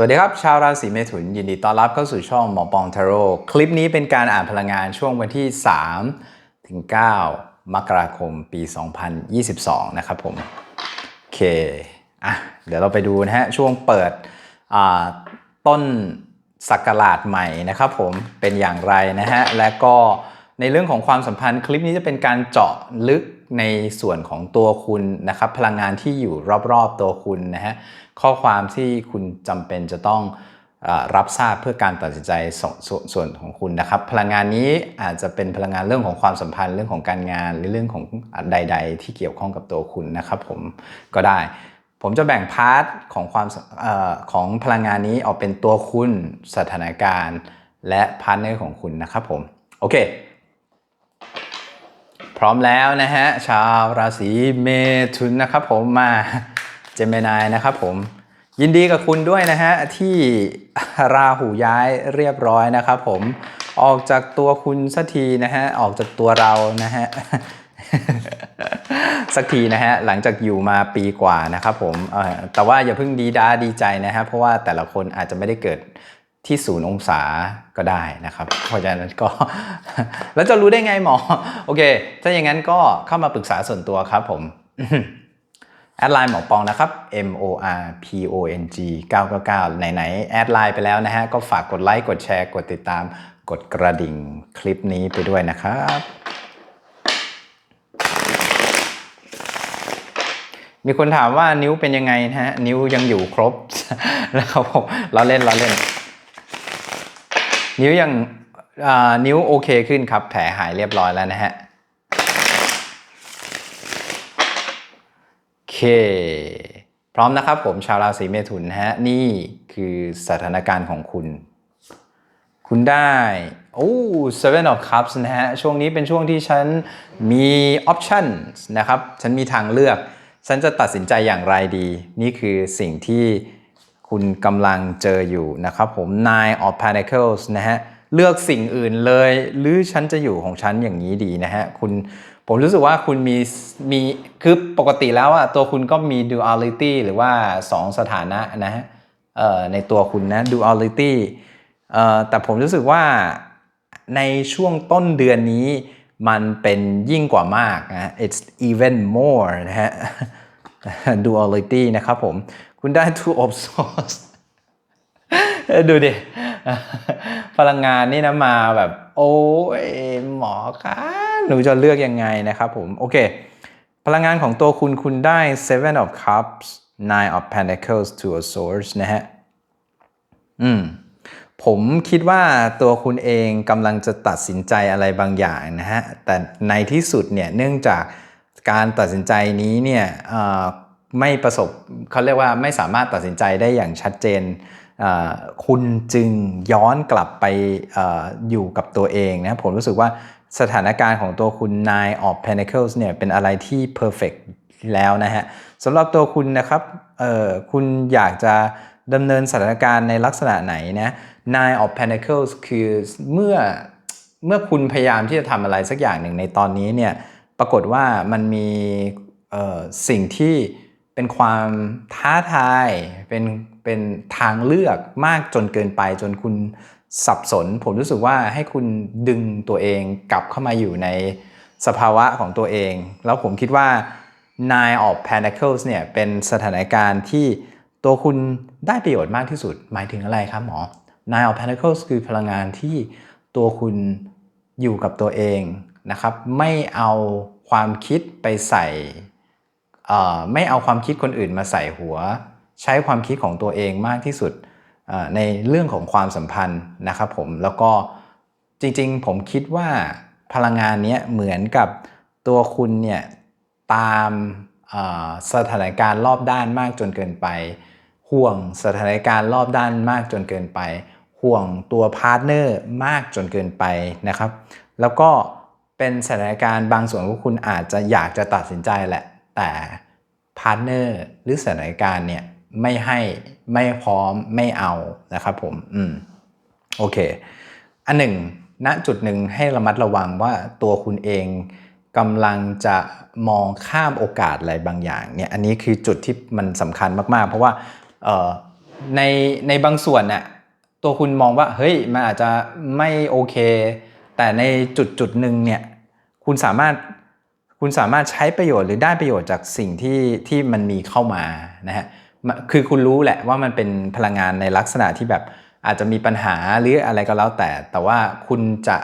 สวัสดีครับ ชาวราศีเมถุนยินดีต้อนรับเข้าสู่ช่องหมอปองทาโร่คลิปนี้เป็นการอ่านพลังงานช่วงวันที่ 3 ถึง 9 มกราคมปี 2022 นะครับผมโอเคอะเดี๋ยวเราไปดูนะฮะ ช่วงเปิดต้นศักราชใหม่นะครับผมเป็นอย่างไรนะฮะ และก็ ในเรื่องของความสัมพันธ์คลิปนี้จะเป็นการเจาะลึกในส่วนของตัวคุณนะครับพลังงานที่อยู่รอบๆตัวคุณนะฮะข้อความที่คุณจำเป็นจะต้องอรับทราบเพื่อการตัดสินใจสส่วนของคุณนะครับ พลังงานนี้อาจจะเป็นพลังงานเรื่องของความสัมพันธ์เรื่องของการงานหรือเรื่องของใด ๆ ที่เกี่ยวข้องกับตัวคุณนะครับผมก็ได้ ผมจะแบ่งพาร์ทของความอของพลังงานนี้ออกเป็นตัวคุณสถานการณ์ และพาร์ทเนอร์ของคุณนะครับผมโอเค พร้อมแล้วนะฮะชาวราศีเมถุนนะครับผมมาเจมินายนะครับผมยินดีกับคุณด้วยนะฮะที่ราหูย้ายเรียบร้อยนะครับผมออกจากตัวคุณสักทีนะฮะออกจากตัวเรานะฮะสักทีนะฮะหลังจากอยู่มาปีกว่านะครับผมแต่ว่าอย่าเพิ่งดีด้าดีใจนะฮะเพราะว่าแต่ละคนอาจจะไม่ได้เกิด ที่ศูนย์องศาก็ได้นะครับ เพราะฉะนั้นก็ แล้วจะรู้ได้ไงหมอ โอเค ถ้าอย่างนั้นก็เข้ามาปรึกษาส่วนตัวครับผมแอดไลน์หมอปองนะครับ M O R P O N G 999 ไหนๆแอดไลน์ไปแล้วนะฮะ ก็ฝากกดไลค์ กดแชร์ กดติดตาม กดกระดิ่งคลิปนี้ไปด้วยนะครับ มีคนถามว่านิ้วเป็นยังไงนะฮะ นิ้วยังอยู่ครบ แล้วผมเราเล่นเราเล่น นิ้วยังนิ้วโอเคขึ้นครับ แผลหายเรียบร้อยแล้วนะฮะโอเค พร้อมนะครับผมชาวราศีเมถุนฮะ นี่คือสถานการณ์ของคุณ คุณได้โอ้ seven of cups นะฮะ ช่วงนี้เป็นช่วงที่ฉันมี options นะครับ ฉันมีทางเลือก ฉันจะตัดสินใจอย่างไรดี นี่คือสิ่งที่ คุณกำลังเจออยู่นะครับผม nine of pentacles นะฮะเลือกสิ่งอื่นเลย หรือฉันจะอยู่ของฉันอย่างนี้ดีนะฮะคุณผมรู้สึกว่าคุณมีมีคือปกติแล้วอะตัวคุณก็มี duality หรือว่า 2 สถานะนะฮะในตัวคุณนะ duality แต่ผมรู้สึกว่าในช่วงต้นเดือนนี้มันเป็นยิ่งกว่ามากนะ it's even more นะฮะ duality นะครับผม คุณได้ two of swords ดูดิ พลังงานนี่นะมาแบบ โอ้ยหมอคะหนูจะเลือกยังไงนะครับผม โอเค พลังงานของตัวคุณคุณได้ seven of cups nine of pentacles two of swords นะฮะ อืม ผมคิดว่าตัวคุณเองกำลังจะตัดสินใจอะไรบางอย่างนะฮะ แต่ในที่สุดเนี่ย เนื่องจากการตัดสินใจนี้เนี่ย ไม่ประสบเขาเรียกว่าไม่สามารถตัดสินใจได้อย่างชัดเจน คุณจึงย้อนกลับไปออยู่กับตัวเองนะผมรู้สึกว่าสถานการณ์ของตัวคุณ Nine of Pentacles เนี่ยเป็นอะไรที่ perfect แล้วนะฮะสำหรับตัวคุณนะครับคุณอยากจะดำเนินสถานการณ์ในลักษณะไหนนะ Nine of Pentacles คือเมื่อเมื่อคุณพยายามที่จะทำอะไรสักอย่างหนึ่งในตอนนี้เนี่ยปรากฏว่ามันมีสิ่งที่ เป็นความท้าทาย เป็นเป็นทางเลือกมากจนเกินไป จนคุณสับสน ผมรู้สึกว่าให้คุณดึงตัวเองกลับเข้ามาอยู่ในสภาวะของตัวเอง แล้วผมคิดว่า Nine of Pentacles เนี่ยเป็นสถานการณ์ที่ตัวคุณได้ประโยชน์มากที่สุด หมายถึงอะไรครับหมอ Nine of Pentacles คือพลังงานที่ตัวคุณอยู่กับตัวเองนะครับ ไม่เอาความคิดไปใส่ ไม่เอาความคิดคนอื่นมาใส่หัว ใช้ความคิดของตัวเองมากที่สุดในเรื่องของความสัมพันธ์นะครับผมแล้วก็จริงๆ ผมคิดว่าพลังงานนี้เหมือนกับตัวคุณเนี่ยตามสถานการณ์รอบด้านมากจนเกินไป ห่วงสถานการณ์รอบด้านมากจนเกินไป ห่วงตัวพาร์ทเนอร์มากจนเกินไปนะครับ แล้วก็เป็นสถานการณ์บางส่วนของคุณอาจจะอยากจะตัดสินใจแหละ แต่พาร์ทเนอร์หรือสถานการณ์เนี่ยไม่ให้ไม่พร้อมไม่เอานะครับผมอืมโอเค อันหนึ่งณจุดหนึ่งให้ระมัดระวังว่าตัวคุณเองกำลังจะมองข้ามโอกาสอะไรบางอย่างเนี่ยอันนี้คือจุดที่มันสำคัญมากๆ เพราะว่าในในบางส่วนน่ะตัวคุณมองว่าเฮ้ยมันอาจจะไม่โอเค แต่ในจุดจุดหนึ่งเนี่ยคุณสามารถ คุณสามารถใช้ประโยชน์หรือได้ประโยชน์จากสิ่งที่ที่มันมีเข้ามานะฮะคือคุณรู้แหละว่ามันเป็นพลังงานในลักษณะที่แบบอาจจะมีปัญหาหรืออะไรก็แล้วแต่ แต่ว่าคุณจะ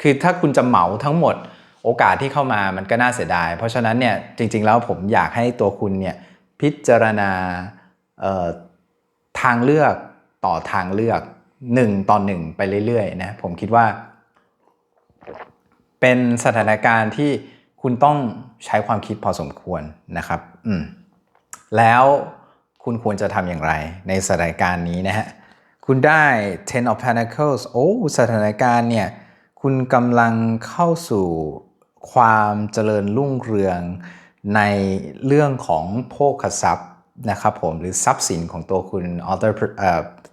คือถ้าคุณจะเหมาทั้งหมดโอกาสที่เข้ามามันก็น่าเสียดาย เพราะฉะนั้นเนี่ยจริง ๆ แล้วผมอยากให้ตัวคุณเนี่ยพิจารณาทางเลือกต่อทางเลือกหนึ่งต่อหนึ่งไปเรื่อยๆนะผมคิดว่า เป็นสถานการณ์ที่ คุณต้องใช้ความคิดพอสมควรนะครับอืมแล้วคุณควรจะทำอย่างไรในสถานการณ์นี้นะฮะ คุณได้ ten of pentacles โอ้ สถานการณ์เนี่ย คุณกำลังเข้าสู่ความเจริญรุ่งเรืองในเรื่องของโภคทรัพย์นะครับผม หรือทรัพย์สินของตัวคุณ other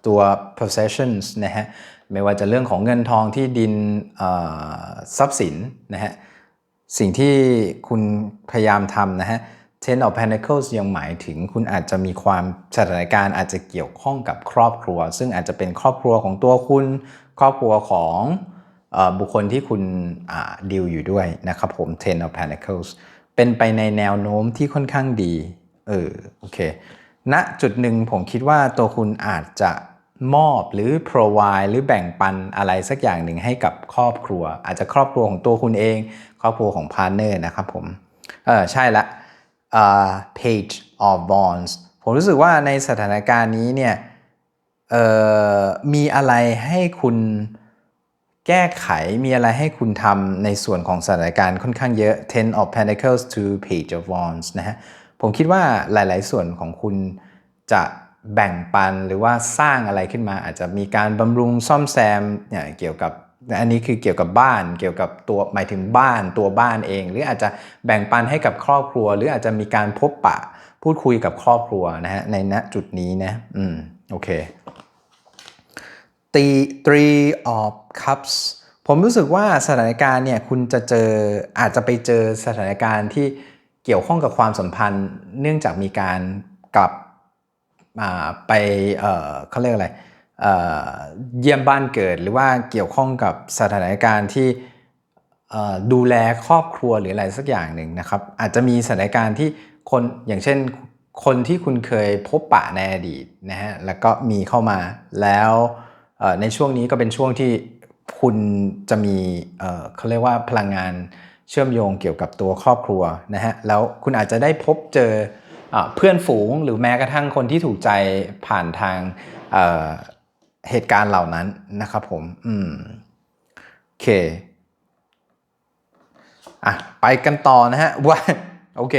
ตัว possessions นะฮะ ไม่ว่าจะเรื่องของเงินทองที่ดินทรัพย์สินนะฮะ สิ่งที่คุณพยายามทำนะฮะ Ten of Pentacles ยังหมายถึงคุณอาจจะมีความสถานการณ์อาจจะเกี่ยวข้องกับครอบครัว ซึ่งอาจจะเป็นครอบครัวของตัวคุณ ครอบครัวของอบุคคลที่คุณดีลอยู่ด้วยนะครับผม Ten of Pentacles เป็นไปในแนวโน้มที่ค่อนข้างดี เออ โอเคณจุดหนึ่งผมคิดว่าตัวคุณอาจจะ มอบหรือ provide หรือแบ่งปันอะไรสักอย่างหนึ่งให้กับครอบครัว อาจจะครอบครัวของตัวคุณเอง ครอบครัวของพาร์เนอร์นะครับผมเออใช่ละ uh, page of bonds ผมรู้สึกว่าในสถานการณ์นี้เนี่ยมีอะไรให้คุณแก้ไขมีอะไรให้คุณทำในส่วนของสถานการณ์ค่อนข้างเยอะ ten of pentacles to page of wands นะฮะผมคิดว่าหลายๆส่วนของคุณจะ แบ่งปันหรือว่าสร้างอะไรขึ้นมา อาจจะมีการบำรุงซ่อมแซมเนี่ยเกี่ยวกับอันนี้คือเกี่ยวกับบ้านเกี่ยวกับตัวหมายถึงบ้านตัวบ้านเอง หรืออาจจะแบ่งปันให้กับครอบครัว หรืออาจจะมีการพบปะพูดคุยกับครอบครัวนะฮะในณจุดนี้นะอืมโอเคตี three of cups ผมรู้สึกว่าสถานการณ์เนี่ยคุณจะเจออาจจะไปเจอสถานการณ์ที่เกี่ยวข้องกับความสัมพันธ์ เนื่องจากมีการกลับ ไปเขาเรียกอะไรเยี่ยมบ้านเกิดหรือว่าเกี่ยวข้องกับสถานการณ์ที่ดูแลครอบครัวหรืออะไรสักอย่างหนึ่งนะครับ อาจจะมีสถานการณ์ที่คนอย่างเช่นคนที่คุณเคยพบปะในอดีตนะฮะแล้วก็มีเข้ามาแล้วในช่วงนี้ก็เป็นช่วงที่คุณจะมีเขาเรียกว่าพลังงานเชื่อมโยงเกี่ยวกับตัวครอบครัวนะฮะแล้วคุณอาจจะได้พบเจอ เพื่อนฝูงหรือแม้กระทั่งคนที่ถูกใจผ่านทางเเหตุการณ์เหล่านั้นนะครับผม อืมโอเคอะไปกันต่อนะฮะว่าโอเค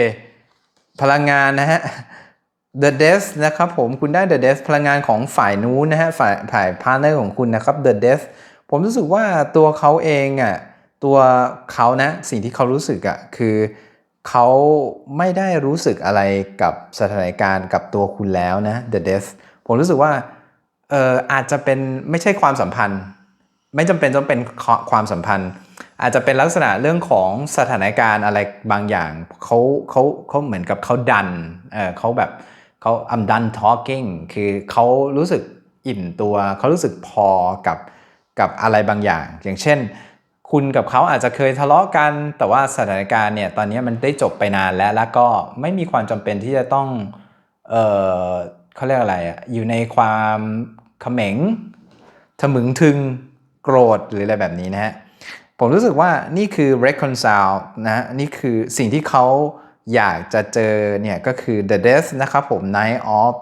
พลังงานนะฮะ The Death นะครับผมคุณได้ The Death พลังงานของฝ่ายนู้นนะฮะฝ่ายฝ่ายพาร์เนอร์ของคุณนะครับ The Death ผมรู้สึกว่าตัวเขาเองอะตัวเขานะสิ่งที่เขารู้สึกอะคือเเขาไม่ได้รู้สึกอะไรกับสถานการณ์กับตัวคุณแล้วนะ The Death ผมรู้สึกว่าเอออาจจะเป็นไม่ใช่ความสัมพันธ์ ไม่จำเป็นต้องเป็นความสัมพันธ์ อาจจะเป็นลักษณะเรื่องของสถานการณ์อะไรบางอย่างเขาเขาเขาเหมือนกับเขาดันเออเขาแบบเขา I'm done talking คือเขารู้สึกอิ่มตัวเขารู้สึกพอกับกับอะไรบางอย่าง อย่างเช่น คุณกับเขาอาจจะเคยทะเลาะกัน แต่ว่าสถานการณ์เนี่ยตอนนี้มันได้จบไปนานแล้ว แล้วก็ไม่มีความจำเป็นที่จะต้อง เออเขาเรียกอะไรอะอยู่ในความเขม็งทะมึงทึงโกรธหรืออะไรแบบนี้นะฮะ ผมรู้สึกว่านี่คือ reconcile นะนี่คือสิ่งที่เขาอยากจะเจอเนี่ยก็คือ the death นะครับผม nine of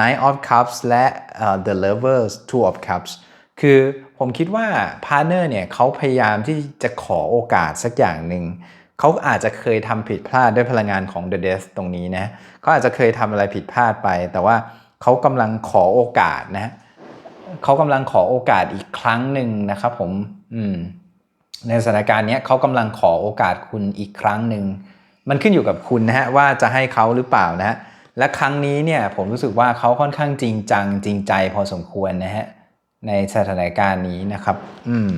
nine of cups และ uh, the lovers two of cups คือผมคิดว่า partner เนี่ยเขาพยายามที่จะขอโอกาสสักอย่างหนึ่งเขาอาจจะเคยทำผิดพลาดด้วยพลังงานของ the death ตรงนี้นะเขาอาจจะเคยทำอะไรผิดพลาดไป แต่ว่าเขากำลังขอโอกาสนะเขากำลังขอโอกาสอีกครั้งหนึ่งนะครับผมอืมในสถานการณ์นี้เขากำลังขอโอกาสคุณอีกครั้งหนึ่งมันขึ้นอยู่กับคุณนะฮะว่าจะให้เขาหรือเปล่านะฮะและครั้งนี้เนี่ยผมรู้สึกว่าเขาค่อนข้างจริงจังจริงใจพอสมควรนะฮะ ในสถานการณ์นี้นะครับ อืม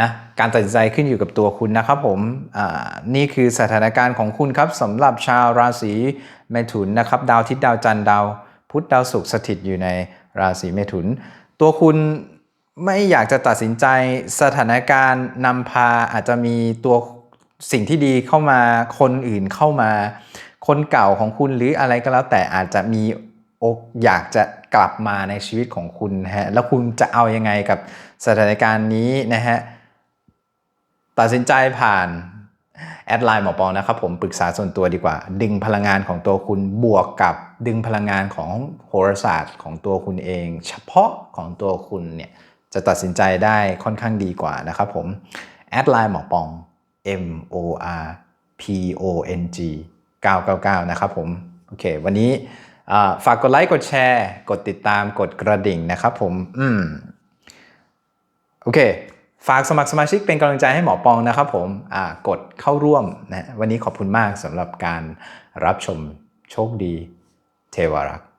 นะการตัดสินใจขึ้นอยู่กับตัวคุณนะครับผมอ่านี่คือสถานการณ์ของคุณครับสำหรับชาวราศีเมถุนนะครับ ดาวอาทิตย์ดาวจันทร์ดาวพุธดาวศุกร์สถิตอยู่ในราศีเมถุน ตัวคุณไม่อยากจะตัดสินใจสถานการณ์นำพาอาจจะมีตัวสิ่งที่ดีเข้ามาคนอื่นเข้ามา คนเก่าของคุณหรืออะไรก็แล้วแต่อาจจะมีอกอยากจะ กลับมาในชีวิตของคุณนะฮะแล้วคุณจะเอายังไงกับสถานการณ์นี้นะฮะตัดสินใจผ่านแอดไลน์หมอปอนะครับผมปรึกษาส่วนตัวดีกว่า ดึงพลังงานของตัวคุณบวกกับดึงพลังงานของโหราศาสตร์ของตัวคุณเอง เฉพาะของตัวคุณเนี่ยจะตัดสินใจได้ค่อนข้างดีกว่านะครับผมแอดไลน์หมอปอง M O R P O N G 999 นะครับผม โอเค วันนี้ ฝากกดไลค์กดแชร์ กดติดตามกดกระดิ่งนะครับผมอืมโอเค ฝากสมัครสมาชิกเป็นกำลังใจให้หมอปองนะครับผมอ่ากดเข้าร่วมนะวันนี้ขอบคุณมากสำหรับการรับชมโชคดี เทวรักษ์